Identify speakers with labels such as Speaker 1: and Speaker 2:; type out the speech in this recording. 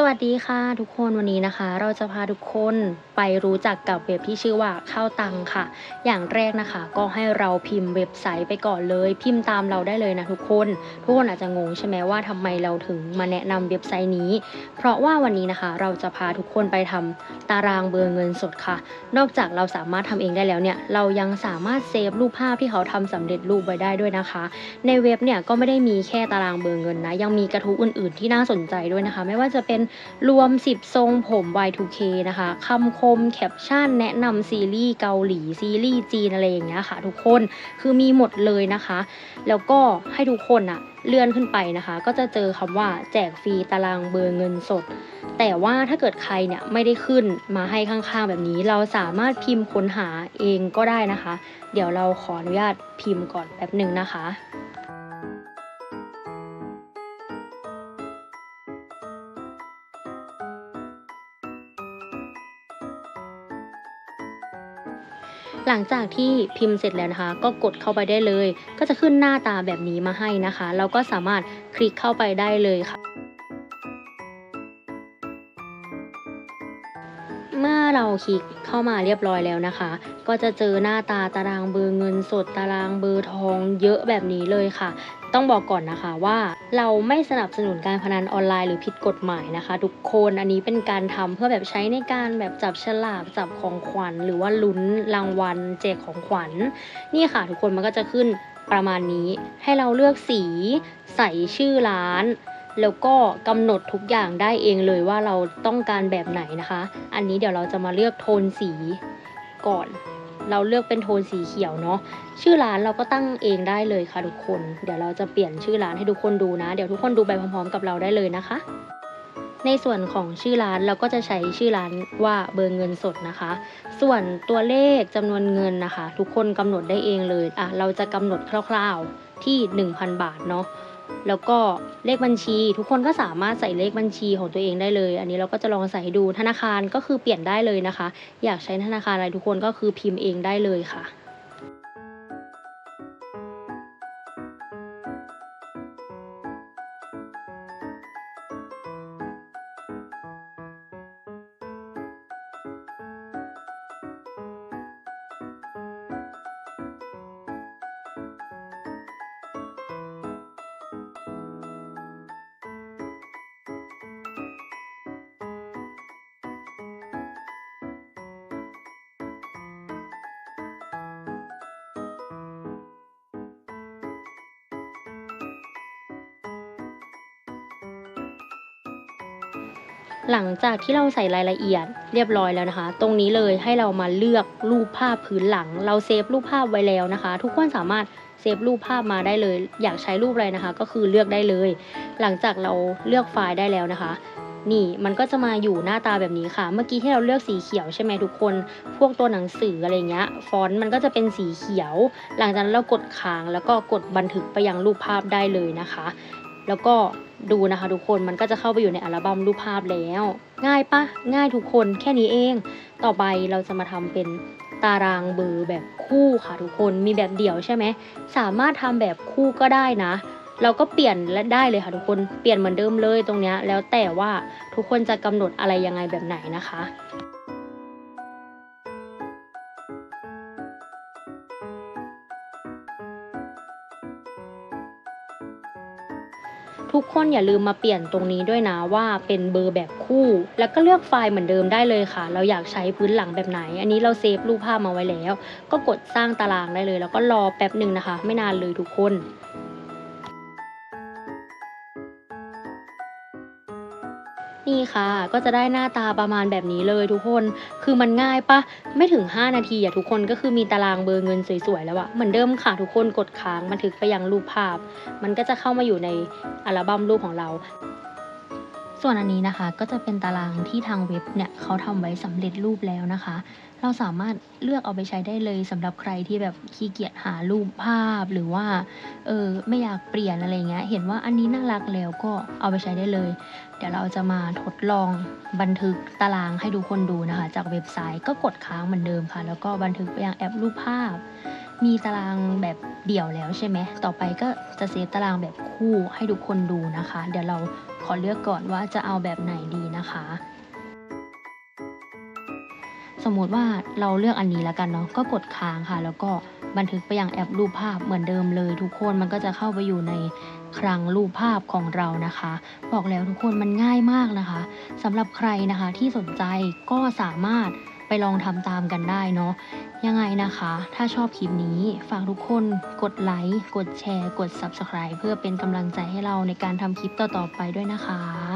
Speaker 1: สวัสดีค่ะทุกคนวันนี้นะคะ เราจะพาทุกคนไปรู้จักกับเว็บที่ชื่อว่าข้าวตังค่ะ อย่างแรกนะคะ ก็ให้เราพิมพ์เว็บไซต์ไปก่อนเลย พิมพ์ตามเราได้เลยนะทุกคน ทุกคนอาจจะงงใช่ไหมว่าทำไมเราถึงมาแนะนำเว็บไซต์นี้ เพราะว่าวันนี้นะคะ เราจะพาทุกคนไปทำตารางเบอร์เงินสดค่ะ นอกจากเราสามารถทำเองได้แล้วเนี่ยเรายังสามารถเซฟรูปภาพที่เขาทำสำเร็จรูปไว้ได้ด้วยนะคะ ในเว็บเนี่ยก็ไม่ได้มีแค่ตารางเบอร์เงินนะยังมีกระทู้อื่น ๆ ที่น่าสนใจด้วยนะคะ ไม่ว่าจะเป็นรวม 10 ทรงผม Y2K นะคะคำคมแคปชั่นแนะนำซีรีส์เกาหลีซีรีส์จีนอะไรอย่างเงี้ยค่ะ ทุกคนคือมีหมดเลยนะคะ แล้วก็ให้ทุกคนอะเลื่อนขึ้นไปนะคะ ก็จะเจอคำว่าแจกฟรีตารางเบอร์เงินสด แต่ว่าถ้าเกิดใครเนี่ยไม่ได้ขึ้นมาให้ข้างๆแบบนี้ เราสามารถพิมพ์ค้นหาเองก็ได้นะคะ เดี๋ยวเราขออนุญาตพิมพ์ก่อนแป๊บหนึ่งนะคะ หลังจากที่พิมพ์เสร็จแล้วนะคะ ก็กดเข้าไปได้เลย ก็จะขึ้นหน้าตาแบบนี้มาให้นะคะ เราก็สามารถคลิกเข้าไปได้เลยค่ะ เมื่อเราคลิกเข้ามาเรียบร้อยแล้วนะคะ ก็จะเจอหน้าตาตารางเบอร์เงินสดตารางเบอร์ทองเยอะแบบนี้เลยค่ะ ต้องบอกก่อนนะคะว่าเราไม่สนับสนุนการพนันออนไลน์หรือผิดกฎหมายนะคะ ทุกคนอันนี้เป็นการทำเพื่อแบบใช้ในการแบบจับฉลากจับของขวัญ หรือว่าลุ้นรางวัลแจกของขวัญนี่ค่ะ ทุกคนมันก็จะขึ้นประมาณนี้ให้เราเลือกสีใส่ชื่อร้าน แล้วก็กำหนดทุกอย่างได้เองเลยว่าเราต้องการแบบไหนนะคะ อันนี้เดี๋ยวเราจะมาเลือกโทนสีก่อน เราเลือกเป็นโทนสีเขียวเนาะชื่อร้านเราก็ตั้งเองได้เลยค่ะทุกคน เดี๋ยวเราจะเปลี่ยนชื่อร้านให้ทุกคนดูนะ เดี๋ยวทุกคนดูไปพร้อมๆ กับเราได้เลยนะคะ ในส่วนของชื่อร้านเราก็จะใช้ชื่อร้านว่าเบอร์เงินสดนะคะ ส่วนตัวเลขจำนวนเงินนะคะ ทุกคนกำหนดได้เองเลยอะเราจะกำหนดคร่าว ๆที่ 1,000 บาทเนาะ แล้วก็เลขบัญชี ทุกคนก็สามารถใส่เลขบัญชีของตัวเองได้เลย อันนี้เราก็จะลองใส่ให้ดูธนาคารก็คือเปลี่ยนได้เลยนะคะ อยากใช้ธนาคารอะไรทุกคนก็คือพิมพ์เองได้เลยค่ะ หลังจากที่เราใส่รายละเอียดเรียบร้อยแล้วนะคะ ตรงนี้เลยให้เรามาเลือกรูปภาพพื้นหลัง เราเซฟรูปภาพไว้แล้วนะคะ ทุกคนสามารถเซฟรูปภาพมาได้เลย อยากใช้รูปอะไรนะคะ ก็คือเลือกได้เลย หลังจากเราเลือกไฟล์ได้แล้วนะคะ นี่มันก็จะมาอยู่หน้าตาแบบนี้ค่ะ เมื่อกี้ที่เราเลือกสีเขียวใช่ไหมทุกคน พวกตัวหนังสืออะไรเงี้ย ฟอนต์มันก็จะเป็นสีเขียว หลังจากนั้นเรากดค้างแล้วก็กดบันทึกไปยังรูปภาพได้เลยนะคะ แล้วก็ดูนะคะทุกคนมันก็จะเข้าไปอยู่ในอัลบั้มรูปภาพแล้ว ง่ายปะง่ายทุกคนแค่นี้เอง ต่อไปเราจะมาทำเป็นตารางเบอร์แบบคู่ค่ะทุกคนมีแบบเดี่ยวใช่ไหมสามารถทำแบบคู่ก็ได้นะ เราก็เปลี่ยนและได้เลยค่ะทุกคนเปลี่ยนเหมือนเดิมเลยตรงเนี้ยแล้วแต่ว่าทุกคนจะกำหนดอะไรยังไงแบบไหนนะคะ ทุกคนอย่าลืมมาเปลี่ยนตรงนี้ด้วยนะว่าเป็นเบอร์แบบคู่ แล้วก็เลือกไฟล์เหมือนเดิมได้เลยค่ะ เราอยากใช้พื้นหลังแบบไหน อันนี้เราเซฟรูปภาพมาไว้แล้ว ก็กดสร้างตารางได้เลย แล้วก็รอแป๊บหนึ่งนะคะ ไม่นานเลยทุกคน นี่ค่ะ ก็จะได้หน้าตาประมาณแบบนี้เลยทุกคน คือมันง่ายปะไม่ถึง 5 นาทีอะทุกคนก็คือมีตารางเบอร์เงินสวยๆแล้วอะเหมือนเดิมค่ะทุกคนกดค้างบันทึกไปยังรูปภาพ มันก็จะเข้ามาอยู่ในอัลบั้มรูปของเรา ส่วนอันนี้นะคะก็จะเป็นตารางที่ทางเว็บเนี่ยเขาทำไว้สำเร็จรูปแล้วนะคะ เราสามารถเลือกเอาไปใช้ได้เลยสำหรับใครที่แบบขี้เกียจหารูปภาพหรือว่าเออไม่อยากเปลี่ยนอะไรเงี้ยเห็นว่าอันนี้น่ารักแล้วก็เอาไปใช้ได้เลย เดี๋ยวเราจะมาทดลองบันทึกตารางให้ทุกคนดูนะคะ จากเว็บไซต์ก็กดค้างเหมือนเดิมค่ะ แล้วก็บันทึกไปยังแอปรูปภาพ มีตารางแบบเดี่ยวแล้วใช่ไหม ต่อไปก็จะเซฟตารางแบบคู่ให้ทุกคนดูนะคะ เดี๋ยวเราขอเลือกก่อนว่าจะเอาแบบไหนดีนะคะ สมมติว่าเราเลือกอันนี้แล้วกันเนาะ ก็กดค้างค่ะ แล้วก็บันทึกไปยังแอปรูปภาพเหมือนเดิมเลย ทุกคนมันก็จะเข้าไปอยู่ในคลังรูปภาพของเรานะคะ บอกแล้วทุกคนมันง่ายมากนะคะสำหรับใครนะคะที่สนใจก็สามารถ ไปลองทำตามกันได้เนาะยังไงนะคะ ถ้าชอบคลิปนี้ฝากทุกคนกดไลค์ กดแชร์ กด Subscribe เพื่อเป็นกำลังใจให้เราในการทำคลิปต่อๆไปด้วยนะคะ